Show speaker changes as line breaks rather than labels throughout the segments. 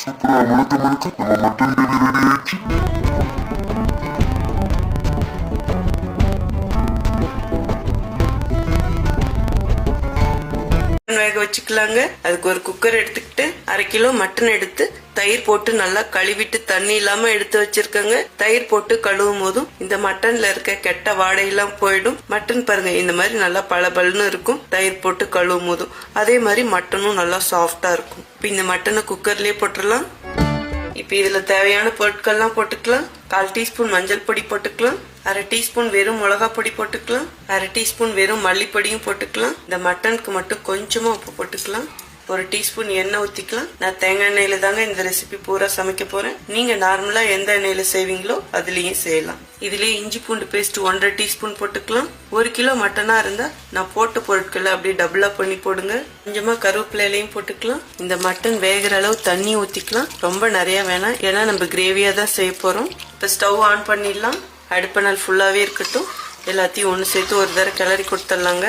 சூப்பரா முழுக்க முழுக்க நம்ம மட்டன் கிரேவி ரெடி ஆயிடுச்சு
வேக வச்சுக்கலாங்க. அதுக்கு ஒரு குக்கர் எடுத்துக்கிட்டு அரை கிலோ மட்டன் எடுத்து தயிர் போட்டு நல்லா கழுவிட்டு தண்ணி இல்லாம எடுத்து வச்சிருக்கேங்க. தயிர் போட்டு கழுவும் போதும். இந்த மட்டன்ல இருக்க கெட்ட வாடையெல்லாம் போயிடும். மட்டன் பாருங்க இந்த மாதிரி நல்லா பளபளன்னு இருக்கும். தயிர் போட்டு கழுவும் போதும். அதே மாதிரி மட்டனும் நல்லா சாஃப்டா இருக்கும். இப்ப இந்த மட்டனை குக்கர்லயே போட்டுடலாம். இப்ப இதுல தேவையான பொருட்கள்லாம் போட்டுக்கலாம். கால் டீஸ்பூன் மஞ்சள் பொடி போட்டுக்கலாம். அரை டீஸ்பூன் வெறும் மிளகா பொடி போட்டுக்கலாம். அரை டீஸ்பூன் வெறும் மல்லிப்பொடியும் போட்டுக்கலாம். இந்த மட்டனுக்கு மட்டும் கொஞ்சமா உப்பு போட்டுக்கலாம். ஒரு டீஸ்பூன் எண்ணெய் ஊத்திக்கலாம். நான் தேங்காய் எண்ணெயில தாங்க இந்த ரெசிபி பூரா சமைக்க போறேன். நீங்க நார்மலா எந்த எண்ணெயில செய்வீங்களோ அதுலயும் செய்யலாம். இதுலயே இஞ்சி பூண்டு பேஸ்ட் ஒன்றரை டீஸ்பூன் போட்டுக்கலாம். ஒரு கிலோ மட்டனா இருந்தா நான் போட்ட பொருட்களை அப்படியே டபுளா பண்ணி போடுங்க. கொஞ்சமா கருவேப்பிலையிலையும் போட்டுக்கலாம். இந்த மட்டன் வேகிற அளவு தண்ணி ஊத்திக்கலாம். ரொம்ப நிறைய வேணாம். ஏன்னா நம்ம கிரேவியா தான் செய்ய போறோம். இப்ப ஸ்டவ் ஆன் பண்ணிடலாம். அடுப்பு நாள் ஃபுல்லாவே இருக்கட்டும். எல்லாத்தையும் ஒன்று சேர்த்து ஒரு தடவை கிளறி கொடுத்துடலாங்க.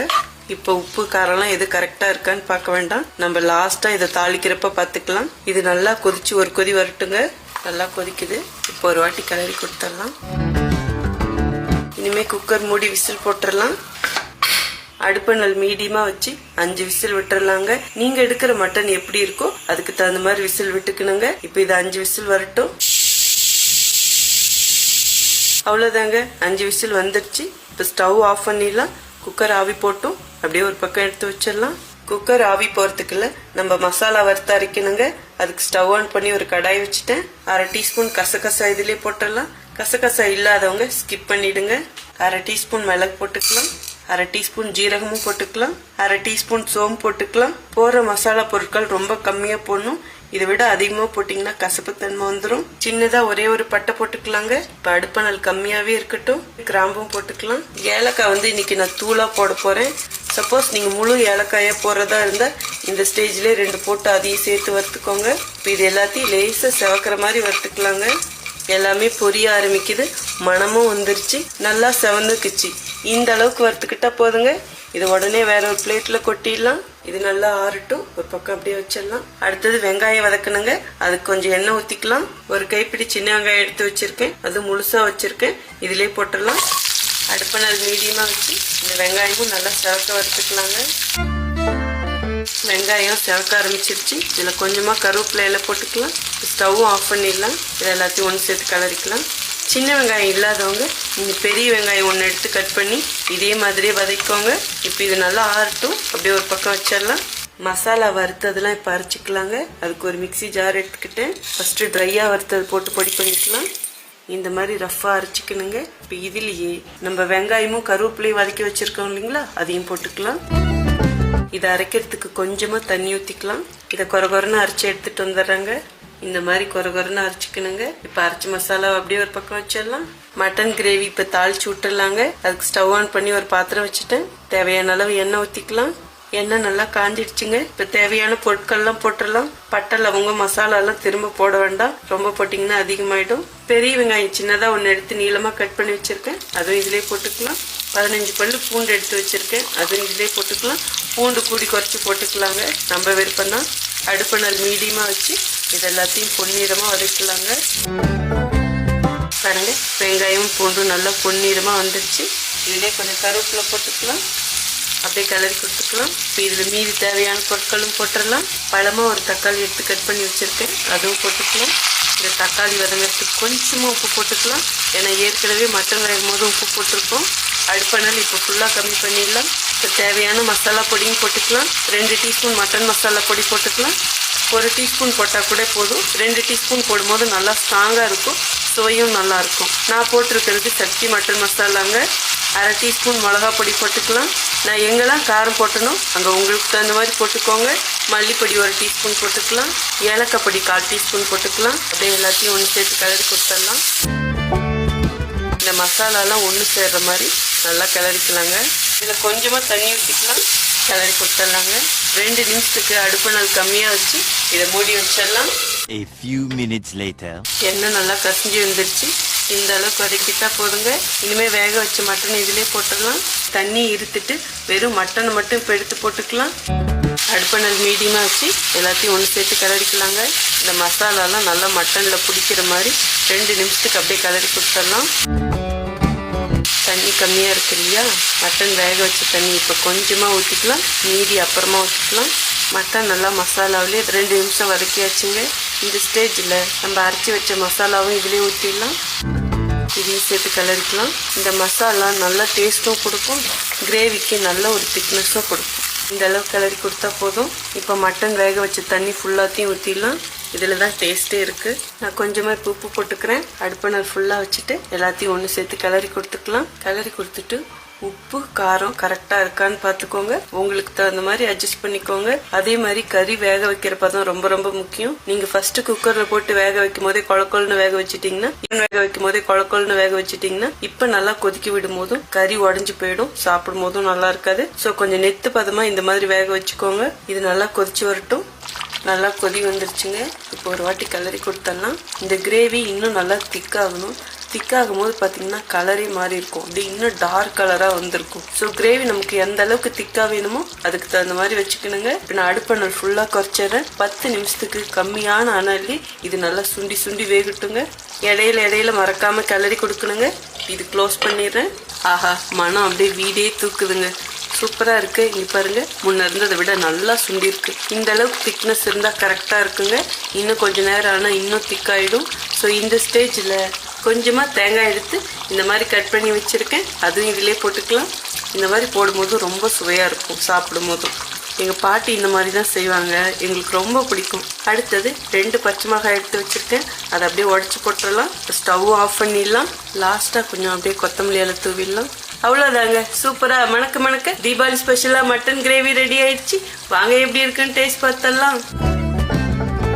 இப்போ உப்பு காரம்லாம் எது கரெக்டாக இருக்கான்னு பார்க்க வேண்டாம். நம்ம லாஸ்ட்டாக இதை தாளிக்கிறப்ப பார்த்துக்கலாம். இது நல்லா கொதிச்சு ஒரு கொதி வரட்டுங்க. நல்லா கொதிக்குது. இப்போ ஒரு வாட்டி கிளறி கொடுத்துடலாம். இனிமேல் குக்கர் மூடி விசில் போட்டுடலாம். அடுப்பை நல் மீடியமாக வச்சு அஞ்சு விசில் விட்டுறலாங்க நீங்கள் எடுக்கிற மட்டன் எப்படி இருக்கோ அதுக்கு தகுந்த மாதிரி விசில் விட்டுக்கணுங்க. இப்போ இது அஞ்சு விசில் வரட்டும். அவ்வளோதாங்க அஞ்சு விசில் வந்துடுச்சு. இப்போ ஸ்டவ் ஆஃப் பண்ணிடலாம். குக்கர் ஆவி போட்டும். அப்படியே ஒரு பக்கம் எடுத்து வச்சிடலாம். குக்கர் ஆவி போறதுக்குள்ள நம்ம மசாலா வறுத்து அரைக்கணுங்க. அதுக்கு ஸ்டவ் ஆன் பண்ணி ஒரு கடாய் வச்சுட்டேன். அரை டீஸ்பூன் கசகசா இதுலயே போட்டுடலாம். கசகசா இல்லாதவங்க ஸ்கிப் பண்ணிடுங்க. அரை டீஸ்பூன் மிளகு போட்டுக்கலாம். அரை டீஸ்பூன் ஜீரகமும் போட்டுக்கலாம். அரை டீஸ்பூன் சோம்பு போட்டுக்கலாம். போற மசாலா பொருட்கள் ரொம்ப கம்மியா போடணும். இதை விட அதிகமா போட்டீங்கன்னா கசப்புத்தன்மை வந்துடும் சின்னதா ஒரே ஒரு பட்டை போட்டுக்கலாங்க. இப்ப அடுப்பணல் கம்மியாவே இருக்கட்டும். கிராம்பும் போட்டுக்கலாம். ஏலக்காய் வந்து இன்னைக்கு நான் தூளா போட போறேன். சப்போஸ் நீங்க முழு ஏலக்காயா போடுறதா இருந்தா இந்த ஸ்டேஜ்லயே ரெண்டு போட்டு அதையும் சேர்த்து வறுத்துக்கோங்க. இப்ப இது எல்லாத்தையும் லேசா செவக்கிற மாதிரி வறுத்துக்கலாங்க. எல்லாமே பொரிய ஆரம்பிக்குது. மனமும் வந்துருச்சு நல்லா செவந்துக்குச்சு. இந்த அளவுக்கு வறுத்துக்கிட்டா போதுங்க. இது உடனே வேற ஒரு பிளேட்ல கொட்டிடலாம். இது நல்லா ஆறட்டும். ஒரு பக்கம் அப்படியே வச்சிடலாம். அடுத்தது வெங்காயம் வதக்கணுங்க. அதுக்கு கொஞ்சம் எண்ணெய் ஊத்திக்கலாம். ஒரு கைப்பிடி சின்ன வெங்காயம் எடுத்து வச்சிருக்கேன். அது முழுசா வச்சிருக்கேன். இதுலயே போட்டுடலாம். அடுப்பை நல்ல மீடியமா வச்சு இந்த வெங்காயமும் நல்லா செவக்க வறுத்துக்கலாங்க. வெங்காயம் செவக்க ஆரம்பிச்சிருச்சு இதில் கொஞ்சமாக கருவேப்பிலையில போட்டுக்கலாம். ஸ்டவ்வும் ஆஃப் பண்ணிடலாம். இது எல்லாத்தையும் ஒன்று சேர்த்து கலரிக்கலாம். சின்ன வெங்காயம் இல்லாதவங்க நீங்கள் பெரிய வெங்காயம் ஒன்று எடுத்து கட் பண்ணி இதே மாதிரியே வதக்கிக்கோங்க. இப்போ இது நல்லா ஆறட்டும். அப்படியே ஒரு பக்கம் வச்சிடலாம். மசாலா வறுத்ததெல்லாம் இப்போ அரைச்சிக்கலாங்க. அதுக்கு ஒரு மிக்ஸி ஜார் எடுத்துக்கிட்டேன். ஃபஸ்ட்டு ட்ரையாக வறுத்தது போட்டு பொடி பண்ணிக்கலாம். இந்த மாதிரி ரஃப்பாக அரைச்சிக்கணுங்க. இப்போ இதுலேயே நம்ம வெங்காயமும் கருவேப்பிலையும் வதக்கி வச்சுருக்கோம் இல்லைங்களா? அதையும் போட்டுக்கலாம். இதை அரைக்கிறதுக்கு கொஞ்சமா தண்ணி ஊத்திக்கலாம். இதை கொர கொரன்னு அரைச்சி எடுத்துட்டு வந்துடுறாங்க. இந்த மாதிரி கொர கொரன்னு அரைச்சிக்கணுங்க. இப்ப அரைச்சி மசாலா அப்படியே ஒரு பக்கம் வச்சிடலாம். மட்டன் கிரேவி இப்ப தாளிச்சு விட்டுடலாங்க. அதுக்கு ஸ்டவ் ஆன் பண்ணி ஒரு பாத்திரம் வச்சுட்டேன். தேவையான அளவு எண்ணெய் ஊத்திக்கலாம். எண்ணெய் நல்லா காஞ்சிடுச்சுங்க. இப்போ தேவையான பொருட்கள்லாம் போட்டுடலாம் பட்டை லவங்கம் மசாலாலாம் திரும்ப போட வேண்டாம். ரொம்ப போட்டிங்கன்னா அதிகமாயிடும். பெரிய வெங்காயம் சின்னதாக ஒன்று எடுத்து நீளமாக கட் பண்ணி வச்சுருக்கேன். அதுவும் இதிலே போட்டுக்கலாம். பதினஞ்சு பல்லு பூண்டு எடுத்து வச்சுருக்கேன். அதுவும் இதிலே போட்டுக்கலாம். பூண்டு கூடி குறைச்சி போட்டுக்கலாங்க. நம்ம விருப்பம் தான் அடுப்பு நாள் மீடியமாக வச்சு இது எல்லாத்தையும் பொன்னிறமாக வதக்கலாங்க. பாருங்கள் வெங்காயம் பூண்டும் நல்லா பொன்னிறமாக வந்துடுச்சு. இதிலே கொஞ்சம் கருவேப்பிலை போட்டுக்கலாம். அப்படியே கலரி கொடுத்துக்கலாம். இப்போ இதில் மீதி தேவையான பொருட்களும் போட்டுடலாம். பழமாக ஒரு தக்காளி எடுத்து கட் பண்ணி வச்சுருக்கேன். அதுவும் போட்டுக்கலாம். இந்த தக்காளி வதங்கிறதுக்கு கொஞ்சமாக உப்பு போட்டுக்கலாம். ஏன்னா ஏற்கனவே மட்டன் வேகும் போது உப்பு போட்டிருக்கோம். அடுப்பனால் இப்போ ஃபுல்லாக கம்மி பண்ணிடலாம். இப்போ தேவையான மசாலா பொடியும் போட்டுக்கலாம். ரெண்டு டீஸ்பூன் மட்டன் மசாலா பொடி போட்டுக்கலாம். ஒரு டீஸ்பூன் போட்டால் கூட போதும். ரெண்டு டீஸ்பூன் போடும்போது நல்லா ஸ்ட்ராங்காக இருக்கும். சுவையும் நல்லாயிருக்கும் நான் போட்டிருக்கிறது சக்தி மட்டன் மசாலாங்க. அரை டீஸ்பூன் மிளகா பொடி போட்டுக்கலாம். நான் எங்கெல்லாம் காரம் போட்டணும் அங்கே உங்களுக்கு தகுந்த மாதிரி போட்டுக்கோங்க. மல்லிப்பொடி ஒரு டீஸ்பூன் போட்டுக்கலாம். ஏலக்காய் பொடி கால் டீஸ்பூன் போட்டுக்கலாம். அப்படியே எல்லாத்தையும் ஒன்று சேர்த்து கலரி கொடுத்துடலாம். இந்த மசாலாலாம் ஒன்று சேர்கிற மாதிரி நல்லா கிளறிக்கலாங்க. இதில் கொஞ்சமாக தண்ணி ஊற்றிக்கலாம் கிளறி கொடுத்துடலாங்க. ரெண்டு நிமிஷத்துக்கு அடுப்பு நாள் கம்மியாக வச்சு இதை மூடி வச்சிடலாம்.
A few minutes later.
எண்ணெய் நல்லா கசிஞ்சு வந்துருச்சு. இந்த அளவுக்கு வதக்கிட்டா போதுங்க. இனிமே வேக வச்ச மட்டன் இதிலே போட்டுடலாம். தண்ணி இருத்துட்டு வெறும் மட்டனை மட்டும் இப்போ எடுத்து போட்டுக்கலாம். அடுப்பணல் மீடியமாக வச்சு எல்லாத்தையும் ஒன்று சேர்த்து கிளறிக்கலாங்க இந்த மசாலாலாம் நல்லா மட்டனில் பிடிக்கிற மாதிரி ரெண்டு நிமிஷத்துக்கு அப்படியே கிளறி கொடுத்துடலாம். தண்ணி கம்மியாக இருக்கு இல்லையா? மட்டன் வேக வச்ச தண்ணி இப்போ கொஞ்சமாக ஊற்றிக்கலாம் மீதி அப்புறமா ஊற்றிக்கலாம் மட்டன் நல்லா மசாலாவிலே ரெண்டு நிமிஷம் வதக்கியாச்சுங்க. இந்த ஸ்டேஜில் நம்ம அரைச்சி வச்ச மசாலாவும் இதுலேயே ஊற்றிடலாம் இதையும் சேர்த்து கிளறிக்கலாம். இந்த மசாலா நல்லா டேஸ்ட்டும் கொடுக்கும். கிரேவிக்கு நல்ல ஒரு திக்னஸும் கொடுக்கும். இந்த அளவு கிளறி கொடுத்தா போதும். இப்போ மட்டன் வேக வச்ச தண்ணி ஃபுல்லாத்தையும் ஊற்றிடலாம் இதில் தான் டேஸ்ட்டே இருக்குது நான் கொஞ்சமாக இப்போ உப்பு போட்டுக்கிறேன். அடுப்பணல் ஃபுல்லாக வச்சுட்டு எல்லாத்தையும் ஒன்று சேர்த்து கிளறி கொடுத்துக்கலாம். கிளறி கொடுத்துட்டு உப்பு காரம் கரெக்டாக இருக்கான்னு பார்த்துக்கோங்க. உங்களுக்கு தகுந்த மாதிரி அட்ஜஸ்ட் பண்ணிக்கோங்க. அதே மாதிரி கறி வேக வைக்கிற பதம் ரொம்ப ரொம்ப முக்கியம். நீங்க ஃபர்ஸ்ட் குக்கர்ல போட்டு வேக வைக்கும் போதே கொழக்கொள்னு வேக வச்சுட்டீங்கன்னா இன்னும் வேக வைக்கும் போதே கொழக்கொள்னு வேக வச்சுட்டீங்கன்னா இப்ப நல்லா கொதிக்க விடும் போதும் கறி உடஞ்சு போயிடும். சாப்பிடும் போதும் நல்லா இருக்காது. ஸோ கொஞ்சம் நெத்து பதமா இந்த மாதிரி வேக வச்சுக்கோங்க. இது நல்லா கொதிச்சு வரட்டும். நல்லா கொதி வந்துருச்சுங்க. இப்போ ஒரு வாட்டி கிளறி கொடுத்தோம்னா இந்த கிரேவி இன்னும் நல்லா திக்காகணும் திக் போது பார்த்தீங்கன்னா கலரே மாதிரி இருக்கும். அப்படியே இன்னும் டார்க் கலராக வந்திருக்கும். ஸோ கிரேவி நமக்கு எந்த அளவுக்கு திக்காக வேணுமோ அதுக்கு தகுந்த மாதிரி வச்சுக்கணுங்க. இப்போ நான் அடுப்பணல் ஃபுல்லாக குறைச்சிடுறேன். பத்து நிமிஷத்துக்கு கம்மியான அனல்லி இது நல்லா சுண்டி சுண்டி வேகட்டுங்க. இடையில இடையில மறக்காமல் கிளறி கொடுக்கணுங்க. இது க்ளோஸ் பண்ணிடுறேன். ஆஹா மனம் அப்படியே வீடே தூக்குதுங்க. சூப்பராக இருக்குது இங்கே பாருங்கள் முன்ன இருந்ததை விட நல்லா சுண்டி இருக்கு. இந்த அளவுக்கு திக்னஸ் இருந்தால் கரெக்டாக இருக்குங்க. இன்னும் கொஞ்சம் நேரம் ஆனால் இன்னும் திக்காயிடும் ஸோ இந்த ஸ்டேஜில் கொஞ்சமாக தேங்காய் எடுத்து இந்த மாதிரி கட் பண்ணி வச்சுருக்கேன். அதுவும் இதிலே போட்டுக்கலாம். இந்த மாதிரி போடும்போது ரொம்ப சுவையாக இருக்கும் சாப்பிடும் போதும் எங்கள் பாட்டி இந்த மாதிரி தான் செய்வாங்க. எங்களுக்கு ரொம்ப பிடிக்கும். அடுத்தது ரெண்டு பச்சை மிளகாய் எடுத்து வச்சுருக்கேன். அதை அப்படியே உடச்சி போட்டுடலாம். ஸ்டவ் ஆஃப் பண்ணிடலாம். லாஸ்ட்டாக கொஞ்சம் அப்படியே கொத்தமல்லி தூவிடலாம். அவ்வளோதாங்க சூப்பராக மணக்க மணக்க தீபாவளி ஸ்பெஷலாக மட்டன் கிரேவி ரெடி ஆயிடுச்சு. வாங்க எப்படி இருக்குன்னு டேஸ்ட் பார்த்தலாம்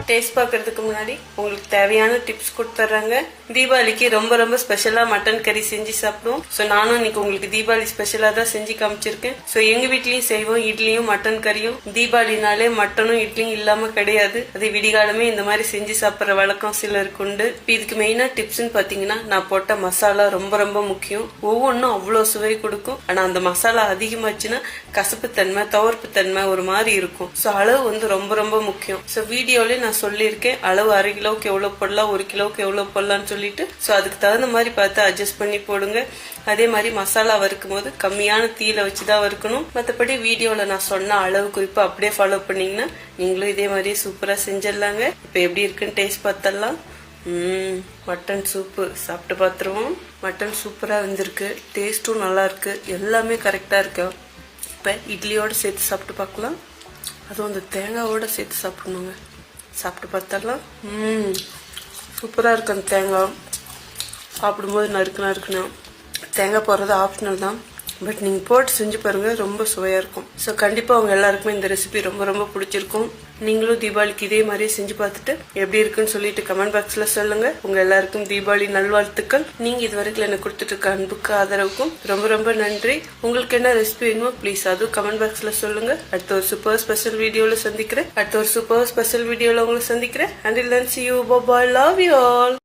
டேஸ்ட் பார்க்கறதுக்கு முன்னாடி உங்களுக்கு தேவையான டிப்ஸ் கொடுத்துட்றாங்க தீபாவளிக்கு ரொம்ப ரொம்ப ஸ்பெஷலாக மட்டன் கறி செஞ்சு சாப்பிடுவோம். ஸோ நானும் இன்னைக்கு உங்களுக்கு தீபாவளி ஸ்பெஷலாக தான் செஞ்சு காமிச்சிருக்கேன். ஸோ எங்கள் வீட்லேயும் செய்வோம். இட்லியும் மட்டன் கறியும் தீபாவளினாலே மட்டனும் இட்லியும் இல்லாமல் கிடையாது. அது விடிகாலமே இந்த மாதிரி செஞ்சு சாப்பிட்ற வழக்கம் சிலருக்கு உண்டு. இதுக்கு மெயினாக டிப்ஸ்னு பார்த்தீங்கன்னா நான் போட்ட மசாலா ரொம்ப ரொம்ப முக்கியம். ஒவ்வொன்றும் அவ்வளோ சுவை கொடுக்கும். ஆனால் அந்த மசாலா அதிகமாச்சுன்னா கசப்புத்தன்மை தவறுப்புத்தன்மை ஒரு மாதிரி இருக்கும். ஸோ அளவு வந்து ரொம்ப ரொம்ப முக்கியம். ஸோ வீடியோலேயே நான் சொல்லியிருக்கேன். அளவு அரை கிலோவுக்கு எவ்வளோ போடலாம் ஒரு கிலோவுக்கு எவ்வளோ போடலாம்னு சொல்லிட்டு. ஸோ அதுக்கு தகுந்த மாதிரி பார்த்து அட்ஜஸ்ட் பண்ணி போடுங்க. அதே மாதிரி மசாலா வறுக்கும் போது கம்மியான தீயில வச்சு தான் வறுக்கணும். மற்றபடி வீடியோவில் நான் சொன்ன அளவு குறிப்பு அப்படியே ஃபாலோ பண்ணீங்கன்னா நீங்களும் இதே மாதிரி சூப்பராக செஞ்சிடலாங்க. இப்போ எப்படி இருக்குன்னு டேஸ்ட் பார்த்தலாம் மட்டன் சூப்பு சாப்பிட்டு பார்த்துருவோம். மட்டன் சூப்பராக இருந்திருக்கு. டேஸ்ட்டும் நல்லா இருக்கு. எல்லாமே கரெக்டாக இருக்கு. இப்போ இட்லியோட சேர்த்து சாப்பிட்டு பார்க்கலாம். அதுவும் அந்த தேங்காவோட சேர்த்து சாப்பிடணுங்க. சாப்பிட்டு பார்த்தாலாம் ம் சூப்பராக இருக்கு அந்த தேங்காய். சாப்பிடும்போது நறுக்கு நறுக்குன்னு. தேங்காய் போடுறது ஆப்ஷனல் தான். பட் நீங்கள் போட்டு செஞ்சு பாருங்க ரொம்ப சுவையாக இருக்கும். ஸோ கண்டிப்பாக அவங்க எல்லாருக்குமே இந்த ரெசிபி ரொம்ப ரொம்ப பிடிச்சிருக்கும். நீங்களும் தீபாவளிக்கு இதே மாதிரி செஞ்சு பார்த்துட்டு எப்படி இருக்குன்னு சொல்லிட்டு கமெண்ட் பாக்ஸில் சொல்லுங்க. உங்க எல்லாருக்கும் தீபாவளி நல்வாழ்த்துக்கள். நீங்க இது வரைக்கும் எனக்கு கொடுத்துட்டு இருக்க அன்புக்கு ஆதரவுக்கும் ரொம்ப ரொம்ப நன்றி. உங்களுக்கு என்ன ரெசிபி வேணுமோ ப்ளீஸ் அதுவும் கமெண்ட் பாக்ஸில் சொல்லுங்க. அடுத்த ஒரு சூப்பர் ஸ்பெஷல் வீடியோவில் சந்திக்கிறேன். அடுத்த ஒரு சூப்பர் ஸ்பெஷல் வீடியோவில் உங்களை சந்திக்கிறேன். Until then see you bye love you all